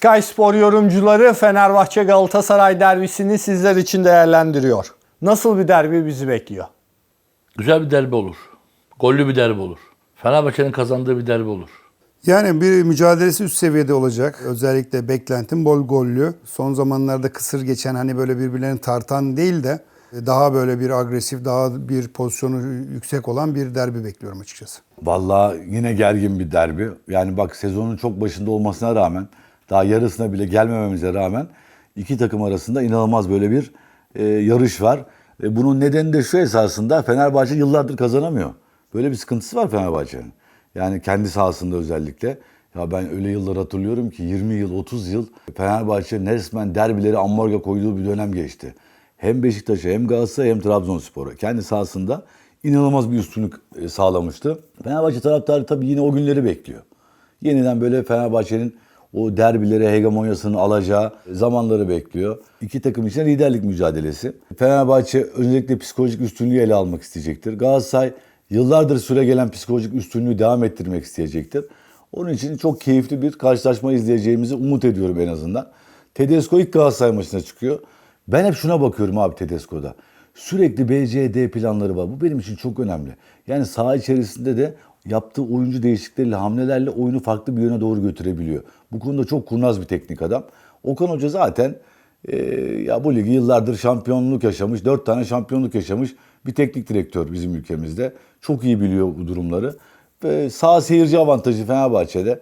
Sky Spor yorumcuları Fenerbahçe Galatasaray derbisini sizler için değerlendiriyor. Nasıl bir derbi bizi bekliyor? Güzel bir derbi olur. Gollü bir derbi olur. Fenerbahçe'nin kazandığı bir derbi olur. Yani bir mücadelesi üst seviyede olacak. Özellikle beklentim bol gollü. Son zamanlarda kısır geçen hani böyle birbirlerini tartan değil de daha böyle bir agresif, daha bir pozisyonu yüksek olan bir derbi bekliyorum açıkçası. Vallahi yine gergin bir derbi. Yani bak sezonun çok başında olmasına rağmen daha yarısına bile gelmememize rağmen iki takım arasında inanılmaz böyle bir e, yarış var. E, bunun nedeni de şu esasında Fenerbahçe yıllardır kazanamıyor. Böyle bir sıkıntısı var Fenerbahçe'nin. Yani kendi sahasında özellikle. Ya ben öyle yıllar hatırlıyorum ki 20 yıl 30 yıl Fenerbahçe resmen derbileri ambargo koyduğu bir dönem geçti. Hem Beşiktaş'a hem Galatasaray'a hem Trabzonspor'a. Kendi sahasında inanılmaz bir üstünlük e, sağlamıştı. Fenerbahçe taraftarı tabii yine o günleri bekliyor. Yeniden böyle Fenerbahçe'nin o derbilere hegemonyasını alacağı zamanları bekliyor. İki takım için liderlik mücadelesi. Fenerbahçe özellikle psikolojik üstünlüğü ele almak isteyecektir. Galatasaray yıllardır süre gelen psikolojik üstünlüğü devam ettirmek isteyecektir. Onun için çok keyifli bir karşılaşma izleyeceğimizi umut ediyorum en azından. Tedesco ilk Galatasaray maçına çıkıyor. Ben hep şuna bakıyorum abi Tedesco'da. Sürekli BCD planları var. Bu benim için çok önemli. Yani saha içerisinde de yaptığı oyuncu değişiklikleriyle, hamlelerle oyunu farklı bir yöne doğru götürebiliyor. Bu konuda çok kurnaz bir teknik adam. Okan Hoca zaten e, ya bu ligi yıllardır şampiyonluk yaşamış, dört tane şampiyonluk yaşamış bir teknik direktör bizim ülkemizde. Çok iyi biliyor bu durumları. Ve sağ seyirci avantajı Fenerbahçe'de.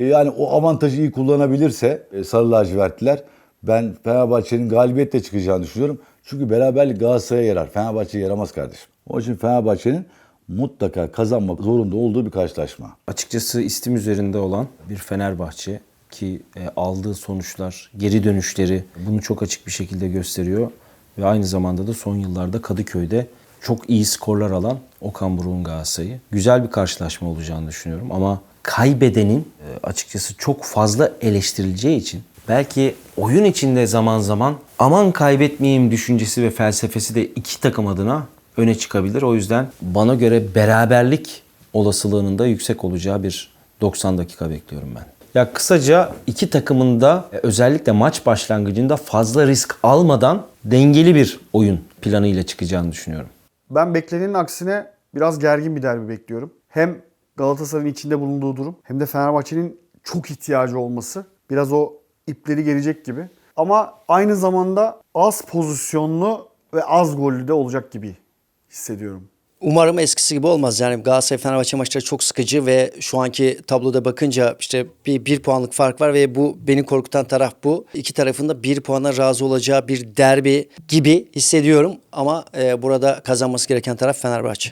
E, yani o avantajı iyi kullanabilirse e, Sarı lacivertliler ben Fenerbahçe'nin galibiyetle çıkacağını düşünüyorum. Çünkü beraberlik Galatasaray'a yarar. Fenerbahçe'ye yaramaz kardeşim. Onun için Fenerbahçe'nin mutlaka kazanmak zorunda olduğu bir karşılaşma. Açıkçası istim üzerinde olan bir Fenerbahçe ki e, aldığı sonuçlar, geri dönüşleri bunu çok açık bir şekilde gösteriyor. Ve aynı zamanda da son yıllarda Kadıköy'de çok iyi skorlar alan Okan Buruk'un Galatasaray'ı. Güzel bir karşılaşma olacağını düşünüyorum ama kaybedenin e, açıkçası çok fazla eleştirileceği için belki oyun içinde zaman zaman aman kaybetmeyeyim düşüncesi ve felsefesi de iki takım adına öne çıkabilir. O yüzden bana göre beraberlik olasılığının da yüksek olacağı bir 90 dakika bekliyorum ben. Ya kısaca iki takımın da e, özellikle maç başlangıcında fazla risk almadan dengeli bir oyun planıyla çıkacağını düşünüyorum. Ben beklenenin aksine biraz gergin bir derbi bekliyorum. Hem Galatasaray'ın içinde bulunduğu durum hem de Fenerbahçe'nin çok ihtiyacı olması biraz o ipleri gelecek gibi. Ama aynı zamanda az pozisyonlu ve az gollü de olacak gibi hissediyorum. Umarım eskisi gibi olmaz. Yani Galatasaray Fenerbahçe maçları çok sıkıcı ve şu anki tabloda bakınca işte bir, bir puanlık fark var ve bu beni korkutan taraf bu. İki tarafın da bir puana razı olacağı bir derbi gibi hissediyorum ama e, burada kazanması gereken taraf Fenerbahçe.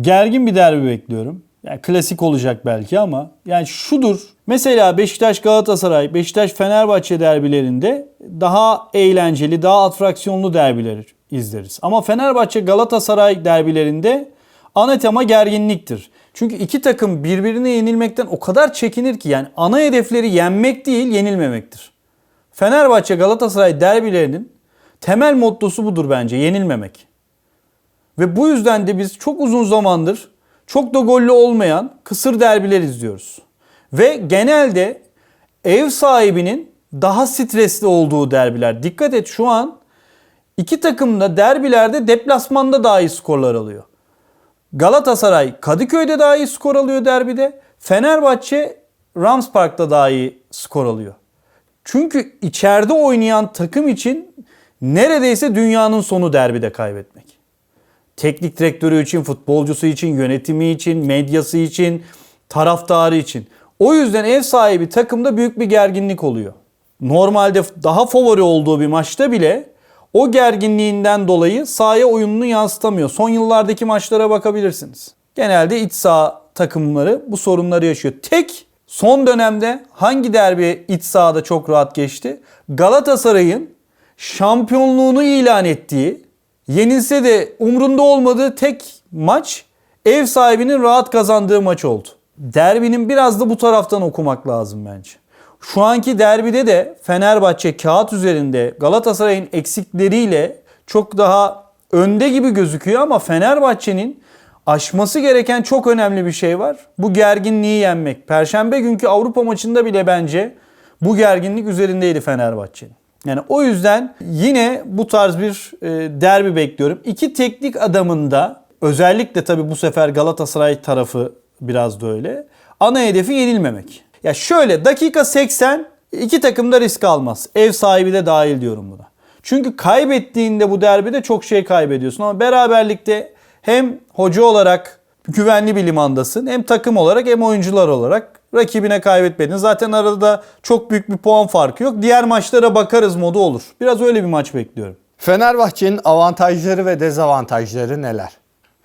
gergin bir derbi bekliyorum. Yani klasik olacak belki ama yani şudur. Mesela Beşiktaş Galatasaray, Beşiktaş Fenerbahçe derbilerinde daha eğlenceli, daha atraksiyonlu derbiler izleriz. Ama Fenerbahçe Galatasaray derbilerinde ana tema gerginliktir. Çünkü iki takım birbirine yenilmekten o kadar çekinir ki yani ana hedefleri yenmek değil, yenilmemektir. Fenerbahçe Galatasaray derbilerinin temel mottosu budur bence, yenilmemek. Ve bu yüzden de biz çok uzun zamandır çok da gollü olmayan kısır derbiler izliyoruz. Ve genelde ev sahibinin daha stresli olduğu derbiler. Dikkat et şu an iki takım da derbilerde deplasmanda daha iyi skorlar alıyor. Galatasaray Kadıköy'de daha iyi skor alıyor derbide. Fenerbahçe Rams Park'ta daha iyi skor alıyor. Çünkü içeride oynayan takım için neredeyse dünyanın sonu derbide kaybetmek teknik direktörü için, futbolcusu için, yönetimi için, medyası için, taraftarı için. O yüzden ev sahibi takımda büyük bir gerginlik oluyor. Normalde daha favori olduğu bir maçta bile o gerginliğinden dolayı sahaya oyununu yansıtamıyor. Son yıllardaki maçlara bakabilirsiniz. Genelde iç saha takımları bu sorunları yaşıyor. Tek son dönemde hangi derbi iç sahada çok rahat geçti? Galatasaray'ın şampiyonluğunu ilan ettiği yenilse de umrunda olmadığı tek maç ev sahibinin rahat kazandığı maç oldu. Derbinin biraz da bu taraftan okumak lazım bence. Şu anki derbide de Fenerbahçe kağıt üzerinde Galatasaray'ın eksikleriyle çok daha önde gibi gözüküyor ama Fenerbahçe'nin aşması gereken çok önemli bir şey var. Bu gerginliği yenmek. Perşembe günkü Avrupa maçında bile bence bu gerginlik üzerindeydi Fenerbahçe'nin. Yani o yüzden yine bu tarz bir e, derbi bekliyorum. İki teknik adamında özellikle tabii bu sefer Galatasaray tarafı biraz da öyle. Ana hedefi yenilmemek. Ya şöyle dakika 80 iki takım da risk almaz. Ev sahibi de dahil diyorum buna. Çünkü kaybettiğinde bu derbide çok şey kaybediyorsun ama beraberlikte hem hoca olarak güvenli bir limandasın hem takım olarak hem oyuncular olarak rakibine kaybetmedin. Zaten arada çok büyük bir puan farkı yok. Diğer maçlara bakarız modu olur. Biraz öyle bir maç bekliyorum. Fenerbahçe'nin avantajları ve dezavantajları neler?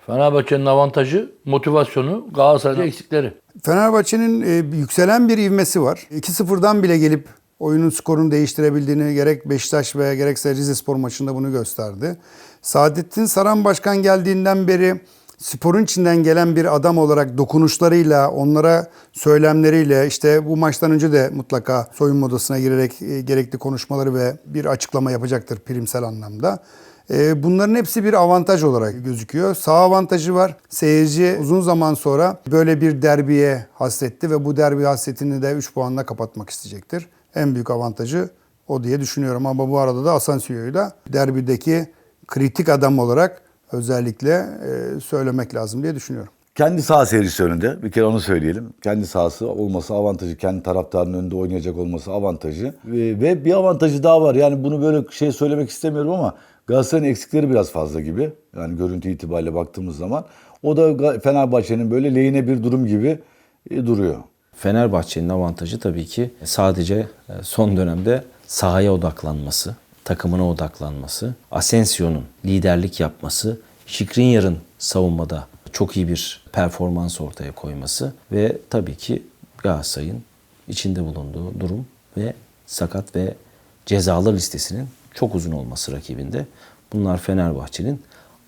Fenerbahçe'nin avantajı, motivasyonu, Galatasaray'ın eksikleri. Fenerbahçe'nin e, yükselen bir ivmesi var. 2-0'dan bile gelip oyunun skorunu değiştirebildiğini gerek Beşiktaş ve gerekse Rizespor maçında bunu gösterdi. Saadettin Saran Başkan geldiğinden beri sporun içinden gelen bir adam olarak dokunuşlarıyla, onlara söylemleriyle işte bu maçtan önce de mutlaka soyunma odasına girerek e, gerekli konuşmaları ve bir açıklama yapacaktır primsel anlamda. E, Bunların hepsi bir avantaj olarak gözüküyor. Sağ avantajı var. Seyirci uzun zaman sonra böyle bir derbiye hasretti ve bu derbi hasretini de 3 puanla kapatmak isteyecektir. En büyük avantajı o diye düşünüyorum ama bu arada da Asensio'yu da derbideki kritik adam olarak özellikle e, söylemek lazım diye düşünüyorum. Kendi saha seyircisi önünde. Bir kere onu söyleyelim. Kendi sahası olması avantajı, kendi taraftarının önünde oynayacak olması avantajı. Ve, ve bir avantajı daha var. Yani bunu böyle şey söylemek istemiyorum ama Galatasaray'ın eksikleri biraz fazla gibi. Yani görüntü itibariyle baktığımız zaman. O da Fenerbahçe'nin böyle lehine bir durum gibi e, duruyor. Fenerbahçe'nin avantajı tabii ki sadece e, son dönemde sahaya odaklanması, takımına odaklanması, Asensio'nun liderlik yapması, Şikrinyar'ın savunmada çok iyi bir performans ortaya koyması ve tabii ki Galatasaray'ın içinde bulunduğu durum ve sakat ve cezalı listesinin çok uzun olması rakibinde. Bunlar Fenerbahçe'nin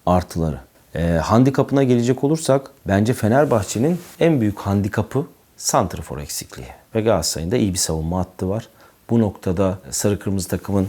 artıları. Ee, handikapına gelecek olursak bence Fenerbahçe'nin en büyük handikapı santrfor eksikliği. Ve Galatasaray'ın da iyi bir savunma hattı var. Bu noktada sarı kırmızı takımın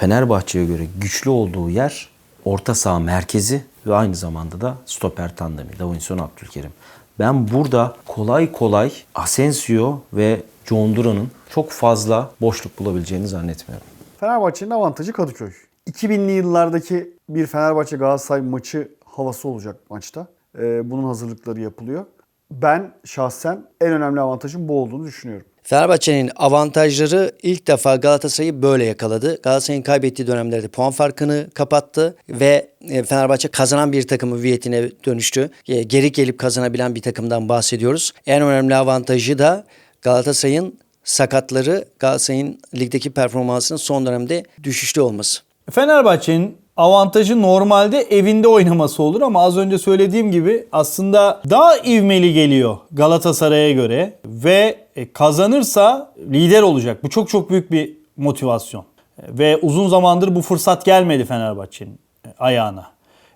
Fenerbahçe'ye göre güçlü olduğu yer orta saha merkezi ve aynı zamanda da stoper tandemi Davinson Abdülkerim. Ben burada kolay kolay Asensio ve John Duran'ın çok fazla boşluk bulabileceğini zannetmiyorum. Fenerbahçe'nin avantajı Kadıköy. 2000'li yıllardaki bir Fenerbahçe Galatasaray maçı havası olacak maçta. Ee, bunun hazırlıkları yapılıyor. Ben şahsen en önemli avantajın bu olduğunu düşünüyorum. Fenerbahçe'nin avantajları ilk defa Galatasaray'ı böyle yakaladı. Galatasaray'ın kaybettiği dönemlerde puan farkını kapattı ve e, Fenerbahçe kazanan bir takım hüviyetine dönüştü. E, Geri gelip kazanabilen bir takımdan bahsediyoruz. En önemli avantajı da Galatasaray'ın sakatları, Galatasaray'ın ligdeki performansının son dönemde düşüşte olması. Fenerbahçe'nin avantajı normalde evinde oynaması olur ama az önce söylediğim gibi aslında daha ivmeli geliyor Galatasaray'a göre ve e, kazanırsa lider olacak. Bu çok çok büyük bir motivasyon. Ve uzun zamandır bu fırsat gelmedi Fenerbahçe'nin e, ayağına.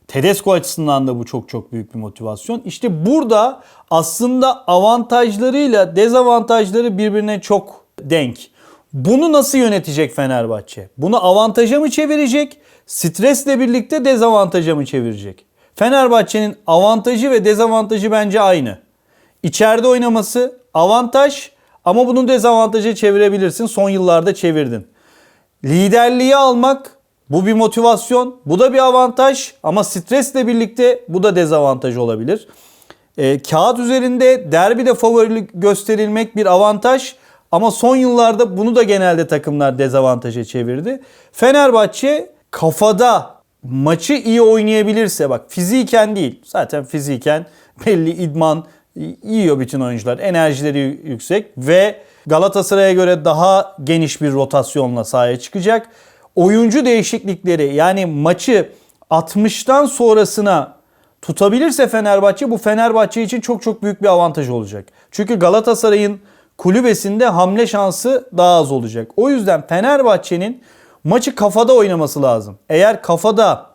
Tedesco açısından da bu çok çok büyük bir motivasyon. İşte burada aslında avantajlarıyla dezavantajları birbirine çok denk. Bunu nasıl yönetecek Fenerbahçe? Bunu avantaja mı çevirecek? Stresle birlikte dezavantaja mı çevirecek? Fenerbahçe'nin avantajı ve dezavantajı bence aynı. İçeride oynaması avantaj ama bunu dezavantaja çevirebilirsin. Son yıllarda çevirdin. Liderliği almak bu bir motivasyon. Bu da bir avantaj ama stresle birlikte bu da dezavantaj olabilir. E, kağıt üzerinde derbide favori gösterilmek bir avantaj ama son yıllarda bunu da genelde takımlar dezavantaja çevirdi. Fenerbahçe kafada maçı iyi oynayabilirse bak fiziken değil zaten fiziken belli idman yiyor bütün oyuncular enerjileri yüksek ve Galatasaray'a göre daha geniş bir rotasyonla sahaya çıkacak. Oyuncu değişiklikleri yani maçı 60'tan sonrasına tutabilirse Fenerbahçe bu Fenerbahçe için çok çok büyük bir avantaj olacak. Çünkü Galatasaray'ın kulübesinde hamle şansı daha az olacak. O yüzden Fenerbahçe'nin maçı kafada oynaması lazım. Eğer kafada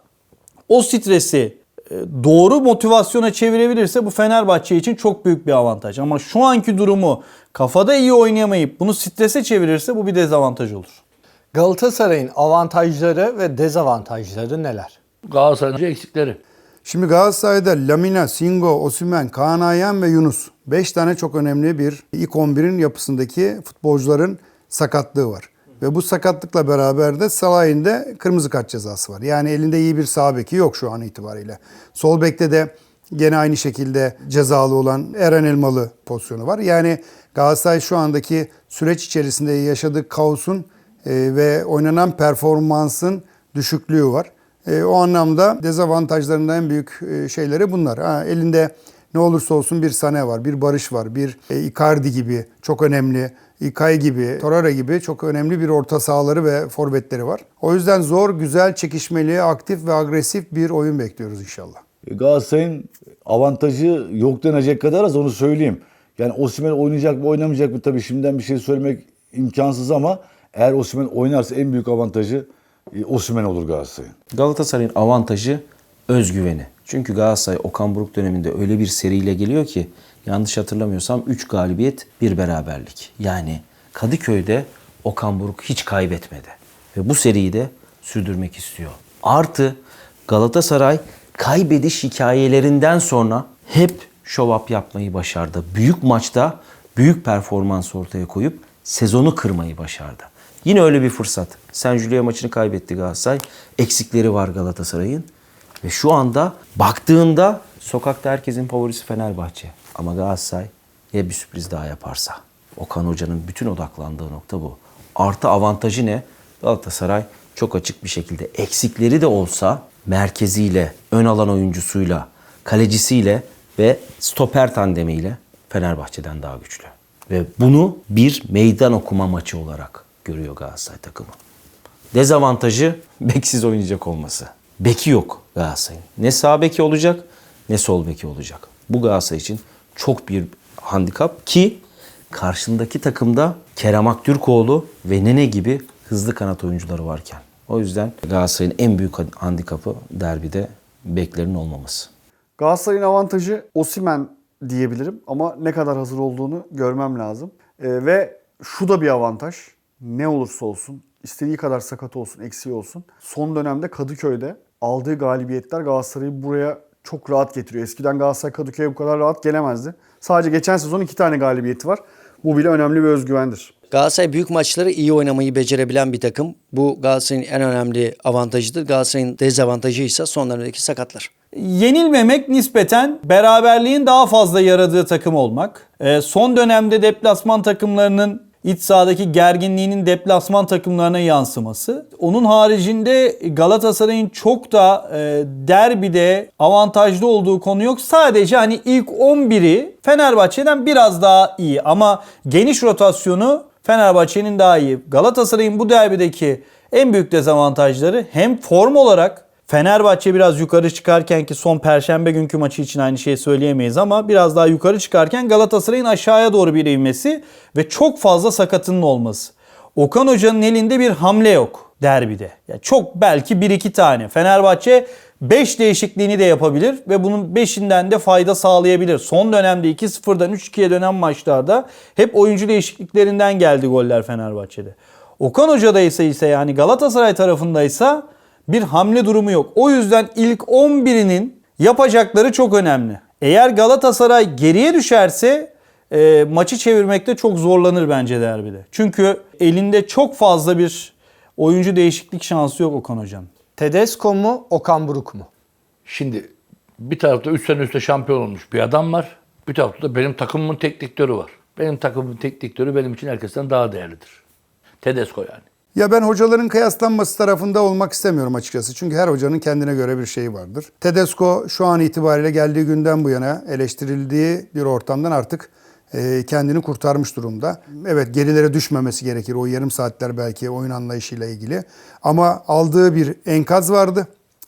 o stresi e, doğru motivasyona çevirebilirse bu Fenerbahçe için çok büyük bir avantaj. Ama şu anki durumu kafada iyi oynayamayıp bunu strese çevirirse bu bir dezavantaj olur. Galatasaray'ın avantajları ve dezavantajları neler? Galatasaray'ın eksikleri. Şimdi Galatasaray'da Lamina, Singo, Osimhen, Kaan Ayhan ve Yunus. 5 tane çok önemli bir ilk 11'in yapısındaki futbolcuların sakatlığı var. Ve bu sakatlıkla beraber de Salah'ın de kırmızı kart cezası var. Yani elinde iyi bir sağ beki yok şu an itibariyle. Sol bekte de gene aynı şekilde cezalı olan Eren Elmalı pozisyonu var. Yani Galatasaray şu andaki süreç içerisinde yaşadığı kaosun e, ve oynanan performansın düşüklüğü var. E, o anlamda dezavantajlarından en büyük e, şeyleri bunlar. Ha, elinde ne olursa olsun bir Sane var, bir Barış var, bir e, Icardi gibi çok önemli, İkay gibi, Torreira gibi çok önemli bir orta sahaları ve forvetleri var. O yüzden zor, güzel, çekişmeli, aktif ve agresif bir oyun bekliyoruz inşallah. Galatasaray'ın avantajı yok denecek kadar az onu söyleyeyim. Yani Osimhen oynayacak mı oynamayacak mı tabii şimdiden bir şey söylemek imkansız ama eğer Osimhen oynarsa en büyük avantajı e, Osimhen olur Galatasaray'ın. Galatasaray'ın avantajı özgüveni. Çünkü Galatasaray Okan Buruk döneminde öyle bir seriyle geliyor ki yanlış hatırlamıyorsam 3 galibiyet, bir beraberlik. Yani Kadıköy'de Okan Buruk hiç kaybetmedi. Ve bu seriyi de sürdürmek istiyor. Artı Galatasaray kaybediş hikayelerinden sonra hep show up yapmayı başardı. Büyük maçta büyük performans ortaya koyup sezonu kırmayı başardı. Yine öyle bir fırsat. San Julio maçını kaybetti Galatasaray. Eksikleri var Galatasaray'ın. Ve şu anda baktığında sokakta herkesin favorisi Fenerbahçe. Ama Galatasaray ya bir sürpriz daha yaparsa. Okan Hoca'nın bütün odaklandığı nokta bu. Artı avantajı ne? Galatasaray çok açık bir şekilde eksikleri de olsa merkeziyle, ön alan oyuncusuyla, kalecisiyle ve stoper tandemiyle Fenerbahçe'den daha güçlü. Ve bunu bir meydan okuma maçı olarak görüyor Galatasaray takımı. Dezavantajı beksiz oynayacak olması. Beki yok Galatasaray'ın. Ne sağ beki olacak ne sol beki olacak. Bu Galatasaray için çok bir handikap ki karşındaki takımda Kerem Aktürkoğlu ve Nene gibi hızlı kanat oyuncuları varken. O yüzden Galatasaray'ın en büyük handikapı derbide beklerin olmaması. Galatasaray'ın avantajı Osimen diyebilirim ama ne kadar hazır olduğunu görmem lazım. Ee, ve şu da bir avantaj. Ne olursa olsun, istediği kadar sakat olsun, eksiği olsun. Son dönemde Kadıköy'de aldığı galibiyetler Galatasaray'ı buraya çok rahat getiriyor. Eskiden Galatasaray Kadıköy'e bu kadar rahat gelemezdi. Sadece geçen sezon iki tane galibiyeti var. Bu bile önemli bir özgüvendir. Galatasaray büyük maçları iyi oynamayı becerebilen bir takım. Bu Galatasaray'ın en önemli avantajıdır. Galatasaray'ın dezavantajı ise son dönemdeki sakatlar. Yenilmemek nispeten beraberliğin daha fazla yaradığı takım olmak. Ee, son dönemde deplasman takımlarının iç sahadaki gerginliğinin deplasman takımlarına yansıması. Onun haricinde Galatasaray'ın çok da e, derbide avantajlı olduğu konu yok. Sadece hani ilk 11'i Fenerbahçe'den biraz daha iyi ama geniş rotasyonu Fenerbahçe'nin daha iyi. Galatasaray'ın bu derbideki en büyük dezavantajları hem form olarak Fenerbahçe biraz yukarı çıkarken ki son perşembe günkü maçı için aynı şeyi söyleyemeyiz ama biraz daha yukarı çıkarken Galatasaray'ın aşağıya doğru bir ivmesi ve çok fazla sakatının olması. Okan Hoca'nın elinde bir hamle yok derbide. Ya çok belki 1-2 tane. Fenerbahçe 5 değişikliğini de yapabilir ve bunun 5'inden de fayda sağlayabilir. Son dönemde 2-0'dan 3-2'ye dönen maçlarda hep oyuncu değişikliklerinden geldi goller Fenerbahçe'de. Okan Hoca'da ise ise yani Galatasaray tarafındaysa bir hamle durumu yok. O yüzden ilk 11'inin yapacakları çok önemli. Eğer Galatasaray geriye düşerse e, maçı çevirmekte çok zorlanır bence derbide. Çünkü elinde çok fazla bir oyuncu değişiklik şansı yok Okan Hoca'nın. Tedesco mu, Okan Buruk mu? Şimdi bir tarafta 3 sene üstte şampiyon olmuş bir adam var. Bir tarafta da benim takımımın teknik var. Benim takımımın teknik benim için herkesten daha değerlidir. Tedesco yani. Ya ben hocaların kıyaslanması tarafında olmak istemiyorum açıkçası. Çünkü her hocanın kendine göre bir şeyi vardır. Tedesco şu an itibariyle geldiği günden bu yana eleştirildiği bir ortamdan artık e, kendini kurtarmış durumda. Evet gerilere düşmemesi gerekir. O yarım saatler belki oyun anlayışıyla ilgili. Ama aldığı bir enkaz vardı.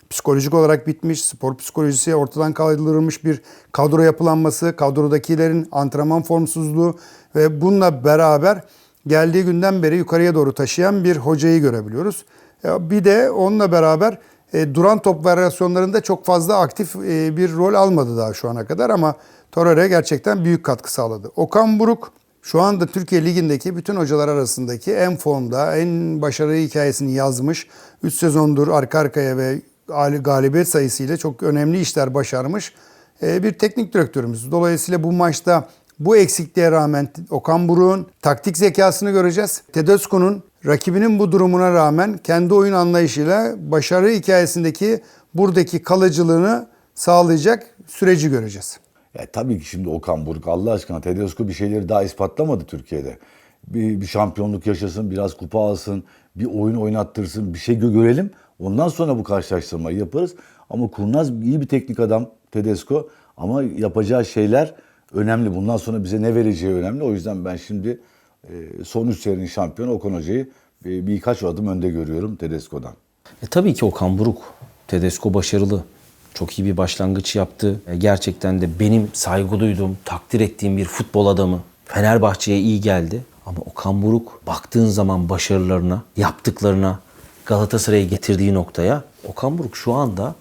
Psikolojik olarak bitmiş, spor psikolojisi ortadan kaldırılmış bir kadro yapılanması, kadrodakilerin antrenman formsuzluğu ve bununla beraber geldiği günden beri yukarıya doğru taşıyan bir hocayı görebiliyoruz. Ya Bir de onunla beraber e, duran top varyasyonlarında çok fazla aktif e, bir rol almadı daha şu ana kadar ama Torreira gerçekten büyük katkı sağladı. Okan Buruk şu anda Türkiye Ligi'ndeki bütün hocalar arasındaki en formda, en başarılı hikayesini yazmış. 3 sezondur arka arkaya ve galibiyet sayısıyla çok önemli işler başarmış e, bir teknik direktörümüz. Dolayısıyla bu maçta Bu eksikliğe rağmen Okan Buruk'un taktik zekasını göreceğiz. Tedesco'nun rakibinin bu durumuna rağmen kendi oyun anlayışıyla başarı hikayesindeki buradaki kalıcılığını sağlayacak süreci göreceğiz. Ya tabii ki şimdi Okan Buruk Allah aşkına Tedesco bir şeyleri daha ispatlamadı Türkiye'de. Bir, bir şampiyonluk yaşasın, biraz kupa alsın, bir oyun oynattırsın, bir şey gö- görelim. Ondan sonra bu karşılaştırmayı yaparız. Ama Kurnaz iyi bir teknik adam Tedesco ama yapacağı şeyler önemli. Bundan sonra bize ne vereceği önemli. O yüzden ben şimdi e, son üç serinin şampiyonu Okan Hoca'yı e, birkaç adım önde görüyorum Tedesco'dan. E, tabii ki Okan Buruk. Tedesco başarılı. Çok iyi bir başlangıç yaptı. E, gerçekten de benim saygı duyduğum, takdir ettiğim bir futbol adamı. Fenerbahçe'ye iyi geldi. Ama Okan Buruk baktığın zaman başarılarına, yaptıklarına, Galatasaray'ı getirdiği noktaya Okan Buruk şu anda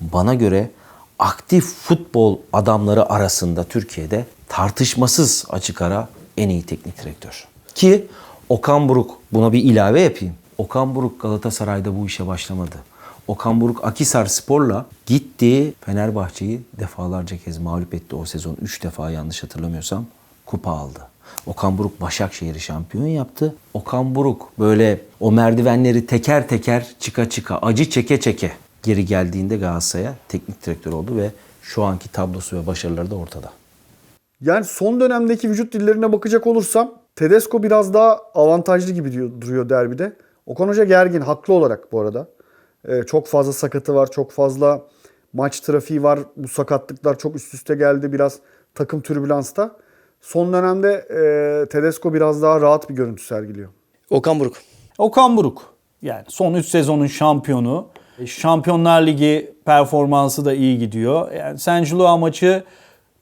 bana göre aktif futbol adamları arasında Türkiye'de tartışmasız açık ara en iyi teknik direktör. Ki Okan Buruk buna bir ilave yapayım. Okan Buruk Galatasaray'da bu işe başlamadı. Okan Buruk Akisar Spor'la gitti Fenerbahçe'yi defalarca kez mağlup etti o sezon. 3 defa yanlış hatırlamıyorsam kupa aldı. Okan Buruk Başakşehir'i şampiyon yaptı. Okan Buruk böyle o merdivenleri teker teker çıka çıka acı çeke çeke geri geldiğinde Galatasaray'a teknik direktör oldu ve şu anki tablosu ve başarıları da ortada. Yani son dönemdeki vücut dillerine bakacak olursam Tedesco biraz daha avantajlı gibi diyor, duruyor derbide. Okan Hoca gergin haklı olarak bu arada. Ee, çok fazla sakatı var, çok fazla maç trafiği var. Bu sakatlıklar çok üst üste geldi biraz takım türbülansta. Son dönemde e, Tedesco biraz daha rahat bir görüntü sergiliyor. Okan Buruk. Okan Buruk. Yani son 3 sezonun şampiyonu. E, Şampiyonlar Ligi performansı da iyi gidiyor. Yani Saint-Gilloise maçı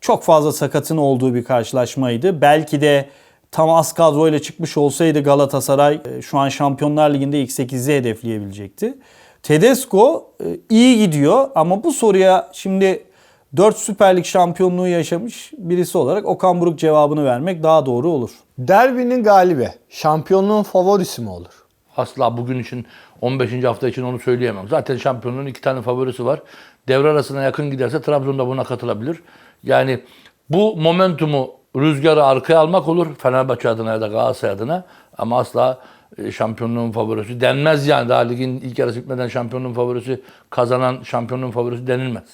çok fazla sakatın olduğu bir karşılaşmaydı. Belki de tam az kadroyla çıkmış olsaydı Galatasaray e, şu an Şampiyonlar Ligi'nde ilk 8'i hedefleyebilecekti. Tedesco e, iyi gidiyor ama bu soruya şimdi 4 Süper Lig şampiyonluğu yaşamış birisi olarak Okan Buruk cevabını vermek daha doğru olur. Derbinin galibi şampiyonluğun favorisi mi olur? Asla bugün için 15. hafta için onu söyleyemem. Zaten şampiyonluğun iki tane favorisi var. Devre arasına yakın giderse Trabzon da buna katılabilir. Yani bu momentumu rüzgarı arkaya almak olur Fenerbahçe adına ya da Galatasaray adına. Ama asla e, şampiyonluğun favorisi denmez yani. Daha ligin ilk yarısı bitmeden şampiyonluğun favorisi kazanan şampiyonluğun favorisi denilmez.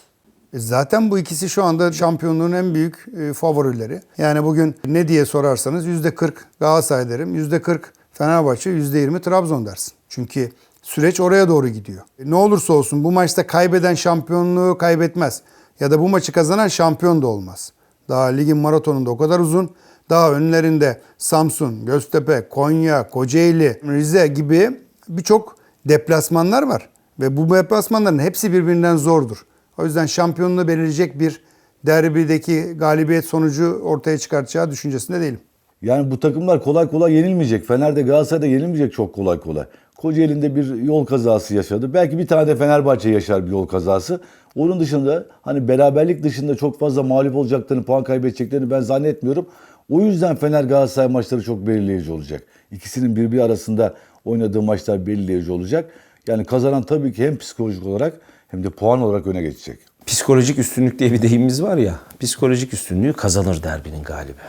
E Zaten bu ikisi şu anda şampiyonluğun en büyük e, favorileri. Yani bugün ne diye sorarsanız %40 Galatasaray derim, %40 Fenerbahçe, %20 Trabzon dersin. Çünkü süreç oraya doğru gidiyor. E Ne olursa olsun bu maçta kaybeden şampiyonluğu kaybetmez. Ya da bu maçı kazanan şampiyon da olmaz. Daha ligin maratonunda o kadar uzun. Daha önlerinde Samsun, Göztepe, Konya, Kocaeli, Rize gibi birçok deplasmanlar var. Ve bu deplasmanların hepsi birbirinden zordur. O yüzden şampiyonluğu belirleyecek bir derbideki galibiyet sonucu ortaya çıkartacağı düşüncesinde değilim. Yani bu takımlar kolay kolay yenilmeyecek. Fener'de Galatasaray'da yenilmeyecek çok kolay kolay. Kocaeli'nde bir yol kazası yaşadı. Belki bir tane de Fenerbahçe yaşar bir yol kazası. Onun dışında hani beraberlik dışında çok fazla mağlup olacaklarını, puan kaybedeceklerini ben zannetmiyorum. O yüzden Fener Galatasaray maçları çok belirleyici olacak. İkisinin birbiri arasında oynadığı maçlar belirleyici olacak. Yani kazanan tabii ki hem psikolojik olarak hem de puan olarak öne geçecek. Psikolojik üstünlük diye bir deyimimiz var ya. Psikolojik üstünlüğü kazanır derbinin galibi.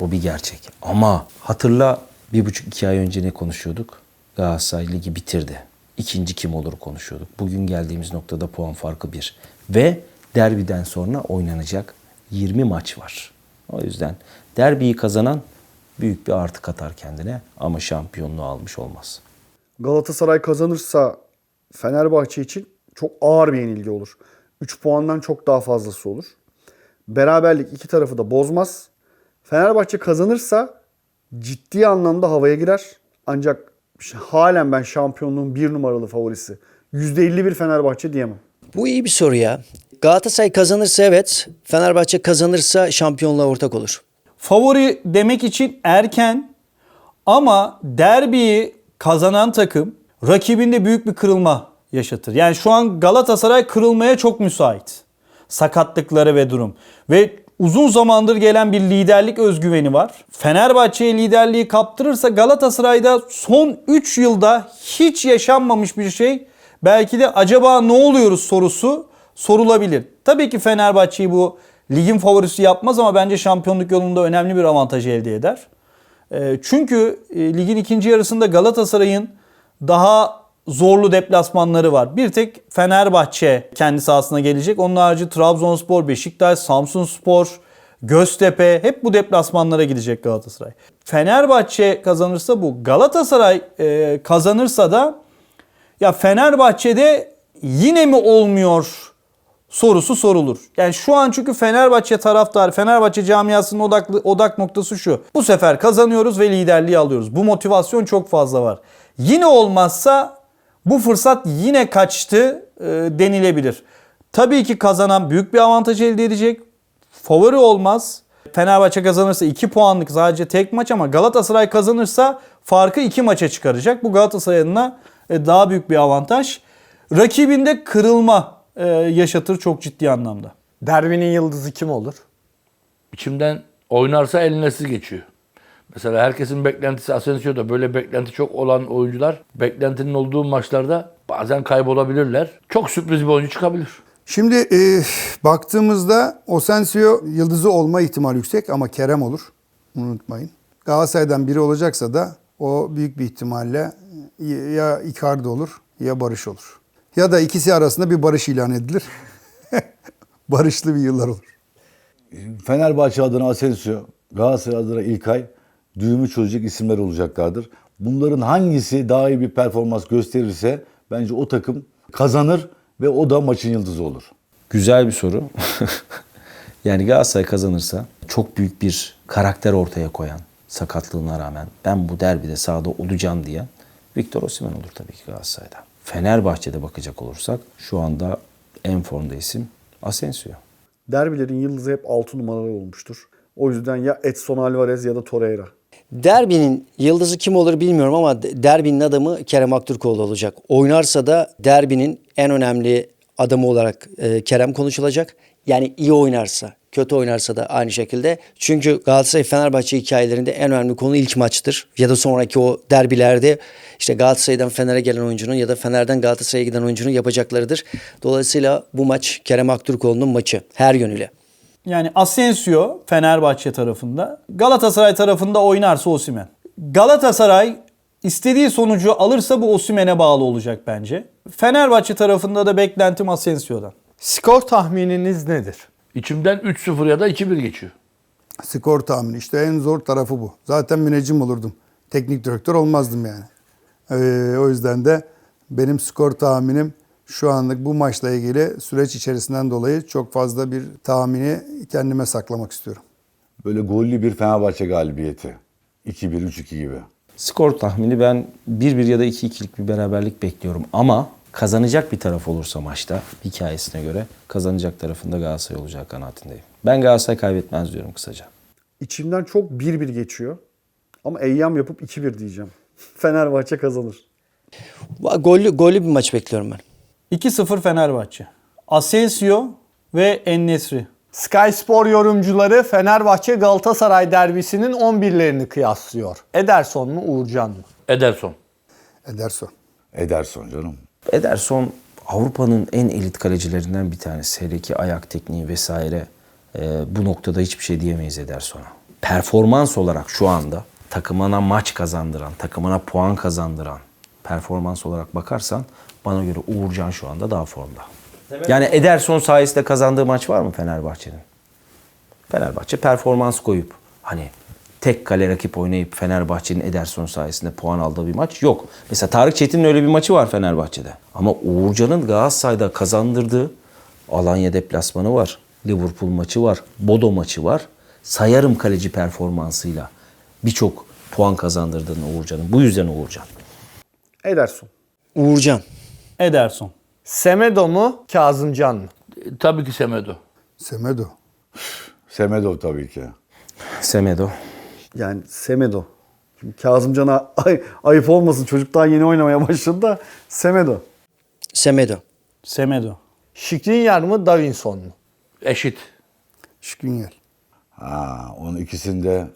Bu bir gerçek. Ama hatırla bir buçuk iki ay önce ne konuşuyorduk? Galatasaray Ligi bitirdi. İkinci kim olur konuşuyorduk. Bugün geldiğimiz noktada puan farkı bir. Ve derbiden sonra oynanacak 20 maç var. O yüzden derbiyi kazanan büyük bir artı katar kendine ama şampiyonluğu almış olmaz. Galatasaray kazanırsa Fenerbahçe için çok ağır bir yenilgi olur. 3 puandan çok daha fazlası olur. Beraberlik iki tarafı da bozmaz. Fenerbahçe kazanırsa ciddi anlamda havaya girer. Ancak halen ben şampiyonluğun bir numaralı favorisi. %51 Fenerbahçe diyemem. Bu iyi bir soru ya. Galatasaray kazanırsa evet, Fenerbahçe kazanırsa şampiyonluğa ortak olur. Favori demek için erken ama derbiyi kazanan takım rakibinde büyük bir kırılma yaşatır. Yani şu an Galatasaray kırılmaya çok müsait. Sakatlıkları ve durum. Ve uzun zamandır gelen bir liderlik özgüveni var. Fenerbahçe'ye liderliği kaptırırsa Galatasaray'da son 3 yılda hiç yaşanmamış bir şey. Belki de acaba ne oluyoruz sorusu sorulabilir. Tabii ki Fenerbahçe'yi bu ligin favorisi yapmaz ama bence şampiyonluk yolunda önemli bir avantaj elde eder. E, çünkü e, ligin ikinci yarısında Galatasaray'ın daha zorlu deplasmanları var. Bir tek Fenerbahçe kendi sahasına gelecek. Onun harici Trabzonspor, Beşiktaş, Samsunspor, Göztepe hep bu deplasmanlara gidecek Galatasaray. Fenerbahçe kazanırsa bu. Galatasaray e, kazanırsa da ya Fenerbahçe'de yine mi olmuyor sorusu sorulur. Yani şu an çünkü Fenerbahçe taraftar, Fenerbahçe camiasının odaklı, odak noktası şu. Bu sefer kazanıyoruz ve liderliği alıyoruz. Bu motivasyon çok fazla var. Yine olmazsa bu fırsat yine kaçtı e, denilebilir. Tabii ki kazanan büyük bir avantaj elde edecek. Favori olmaz. Fenerbahçe kazanırsa 2 puanlık sadece tek maç ama Galatasaray kazanırsa farkı 2 maça çıkaracak. Bu Galatasaray adına e, daha büyük bir avantaj. Rakibinde kırılma e, yaşatır çok ciddi anlamda. Derbinin yıldızı kim olur? İçimden oynarsa eline siz geçiyor. Mesela herkesin beklentisi Asensio'da böyle beklenti çok olan oyuncular beklentinin olduğu maçlarda bazen kaybolabilirler. Çok sürpriz bir oyuncu çıkabilir. Şimdi e, baktığımızda Osensio yıldızı olma ihtimali yüksek ama Kerem olur. Unutmayın. Galatasaray'dan biri olacaksa da o büyük bir ihtimalle ya Icardi olur ya Barış olur. Ya da ikisi arasında bir barış ilan edilir. Barışlı bir yıllar olur. Fenerbahçe adına Asensio, Galatasaray adına İlkay düğümü çözecek isimler olacaklardır. Bunların hangisi daha iyi bir performans gösterirse bence o takım kazanır ve o da maçın yıldızı olur. Güzel bir soru. yani Galatasaray kazanırsa çok büyük bir karakter ortaya koyan sakatlığına rağmen ben bu derbide sahada olacağım diyen Victor Osimhen olur tabii ki Galatasaray'da. Fenerbahçe'de bakacak olursak şu anda en formda isim Asensio. Derbilerin yıldızı hep 6 numaralı olmuştur. O yüzden ya Edson Alvarez ya da Torreira. Derbinin yıldızı kim olur bilmiyorum ama derbinin adamı Kerem Aktürkoğlu olacak. Oynarsa da derbinin en önemli adamı olarak e, Kerem konuşulacak. Yani iyi oynarsa, kötü oynarsa da aynı şekilde. Çünkü Galatasaray-Fenerbahçe hikayelerinde en önemli konu ilk maçtır. Ya da sonraki o derbilerde işte Galatasaray'dan Fener'e gelen oyuncunun ya da Fener'den Galatasaray'a giden oyuncunun yapacaklarıdır. Dolayısıyla bu maç Kerem Aktürkoğlu'nun maçı her yönüyle. Yani Asensio Fenerbahçe tarafında, Galatasaray tarafında oynarsa Osimhen. Galatasaray istediği sonucu alırsa bu Osimhen'e bağlı olacak bence. Fenerbahçe tarafında da beklentim Asensio'dan. Skor tahmininiz nedir? İçimden 3-0 ya da 2-1 geçiyor. Skor tahmini işte en zor tarafı bu. Zaten müneccim olurdum. Teknik direktör olmazdım yani. Ee, o yüzden de benim skor tahminim şu anlık bu maçla ilgili süreç içerisinden dolayı çok fazla bir tahmini kendime saklamak istiyorum. Böyle gollü bir Fenerbahçe galibiyeti. 2-1, 3-2 gibi. Skor tahmini ben 1-1 ya da 2-2'lik bir beraberlik bekliyorum ama kazanacak bir taraf olursa maçta hikayesine göre kazanacak tarafında Galatasaray olacağı kanaatindeyim. Ben Galatasaray kaybetmez diyorum kısaca. İçimden çok 1-1 geçiyor. Ama eyyam yapıp 2-1 diyeceğim. Fenerbahçe kazanır. Gollü, gollü bir maç bekliyorum ben. 2-0 Fenerbahçe. Asensio ve Ennesri. Sky Spor yorumcuları Fenerbahçe Galatasaray derbisinin 11'lerini kıyaslıyor. Ederson mu Uğurcan mı? Ederson. Ederson. Ederson canım. Ederson Avrupa'nın en elit kalecilerinden bir tanesi. Hele ki ayak tekniği vesaire. Ee, bu noktada hiçbir şey diyemeyiz Ederson'a. Performans olarak şu anda takımına maç kazandıran, takımına puan kazandıran performans olarak bakarsan bana göre Uğurcan şu anda daha formda. Yani Ederson sayesinde kazandığı maç var mı Fenerbahçe'nin? Fenerbahçe performans koyup hani tek kale rakip oynayıp Fenerbahçe'nin Ederson sayesinde puan aldığı bir maç yok. Mesela Tarık Çetin'in öyle bir maçı var Fenerbahçe'de. Ama Uğurcan'ın Galatasaray'da kazandırdığı Alanya deplasmanı var. Liverpool maçı var. Bodo maçı var. Sayarım kaleci performansıyla birçok puan kazandırdığını Uğurcan'ın. Bu yüzden Uğurcan. Ederson. Uğurcan. Ederson. Semedo mu Kazımcan mı? E, tabii ki Semedo. Semedo. Semedov tabii ki. Semedo. Yani Semedo. Şimdi Kazımcan'a ay, ayıp olmasın. Çocuk daha yeni oynamaya başladı da Semedo. Semedo. Semedo. Şikrinyar mı Davinson mu? Eşit. Şükünyel. Ha, onun ikisini de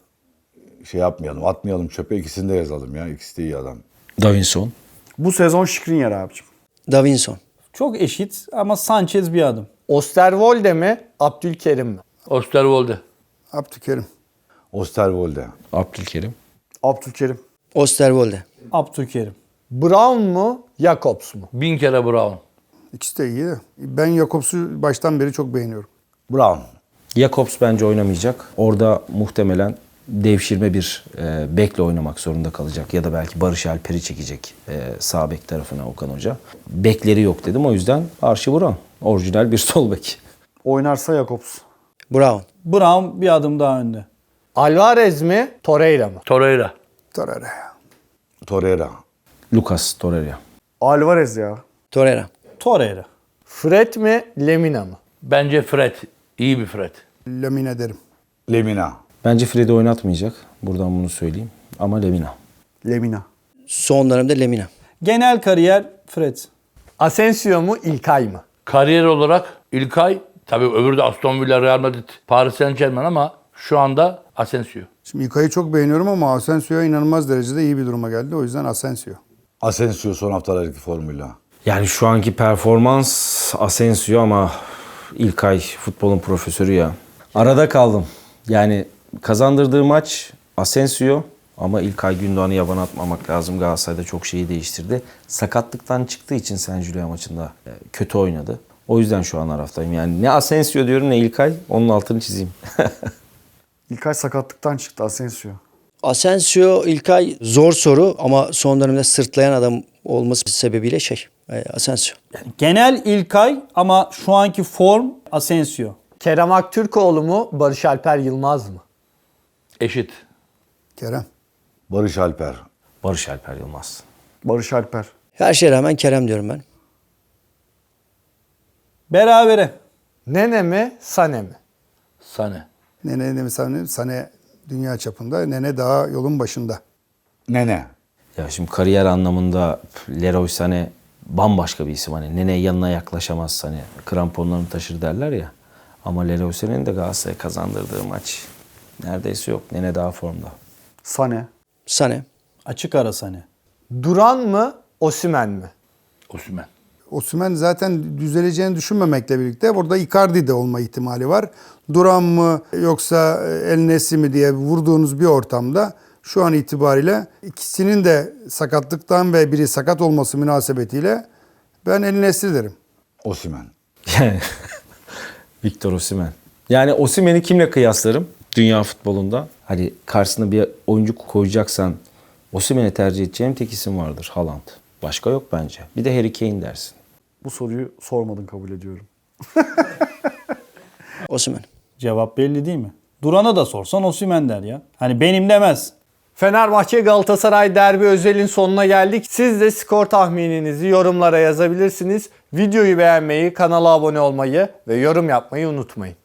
şey yapmayalım, atmayalım çöpe ikisini de yazalım ya. İkisi de iyi adam. Davinson. Bu sezon Skriniar abicim. Davinson. Çok eşit ama Sanchez bir adım. Osterwolde mi Abdülkerim mi? Osterwolde. Abdülkerim. Osterwolde. Abdülkerim. Abdülkerim. Osterwolde. Abdülkerim. Brown mu, Jakobs mu? Bin kere Brown. İkisi de iyi de. Ben Jakobs'u baştan beri çok beğeniyorum. Brown. Jakobs bence oynamayacak. Orada muhtemelen devşirme bir e, bekle oynamak zorunda kalacak. Ya da belki Barış Alper'i çekecek e, sağ bek tarafına Okan Hoca. Bekleri yok dedim. O yüzden Arşi Buran. Orijinal bir sol bek. Oynarsa Jakobs. Brown. Brown bir adım daha önde. Alvarez mi, Torreira mı? Torreira. Torreira. Torreira. Lucas Torreira. Alvarez ya. Torreira. Torreira. Fred mi, Lemina mı? Bence Fred. İyi bir Fred. Lamine derim. Lemina. Bence Fred'i oynatmayacak. Buradan bunu söyleyeyim. Ama Lemina. Lemina. Son dönemde Lemina. Genel kariyer Fred. Asensio mu, İlkay mı? Kariyer olarak İlkay, tabii öbürü de Aston Villa, Real Madrid, Paris Saint Germain ama şu anda Asensio. Şimdi İlkay'ı çok beğeniyorum ama Asensio'ya inanılmaz derecede iyi bir duruma geldi. O yüzden Asensio. Asensio son haftalardaki formuyla. Yani şu anki performans Asensio ama İlkay futbolun profesörü ya. Arada kaldım. Yani kazandırdığı maç Asensio ama İlkay Gündoğan'ı yaban atmamak lazım. Galatasaray'da çok şeyi değiştirdi. Sakatlıktan çıktığı için San Julio maçında e, kötü oynadı. O yüzden şu an araftayım. Yani ne Asensio diyorum ne İlkay. Onun altını çizeyim. İlkay sakatlıktan çıktı Asensio. Asensio İlkay zor soru ama son dönemde sırtlayan adam olması sebebiyle şey e, Asensio. Genel İlkay ama şu anki form Asensio. Kerem Aktürkoğlu mu, Barış Alper Yılmaz mı? Eşit. Kerem. Barış Alper. Barış Alper Yılmaz. Barış Alper. Her şeye rağmen Kerem diyorum ben. Berabere. Nene mi, Sane mi? Sane. Nene de mesela Sane dünya çapında. Nene daha yolun başında. Nene. Ya şimdi kariyer anlamında Leroy Sané bambaşka bir isim. Hani Nene yanına yaklaşamaz hani kramponlarını taşır derler ya. Ama Leroy Sané'nin de Galatasaray'a kazandırdığı maç neredeyse yok. Nene daha formda. Sane. Sane. Açık ara Sane. Duran mı, Osimen mi? Osimhen. Osimhen zaten düzeleceğini düşünmemekle birlikte burada Icardi de olma ihtimali var. Duran mı yoksa El Nesri mi diye vurduğunuz bir ortamda şu an itibariyle ikisinin de sakatlıktan ve biri sakat olması münasebetiyle ben El Nesri derim. Osimhen. Yani Victor Osimhen. Yani Osimhen'i kimle kıyaslarım dünya futbolunda? Hani karşısına bir oyuncu koyacaksan Osimhen'i tercih edeceğim tek isim vardır. Haaland. Başka yok bence. Bir de Harry Kane dersin. Bu soruyu sormadın kabul ediyorum. Osimhen. Cevap belli değil mi? Duran'a da sorsan Osimhen der ya. Hani benim demez. Fenerbahçe Galatasaray derbi özelin sonuna geldik. Siz de skor tahmininizi yorumlara yazabilirsiniz. Videoyu beğenmeyi, kanala abone olmayı ve yorum yapmayı unutmayın.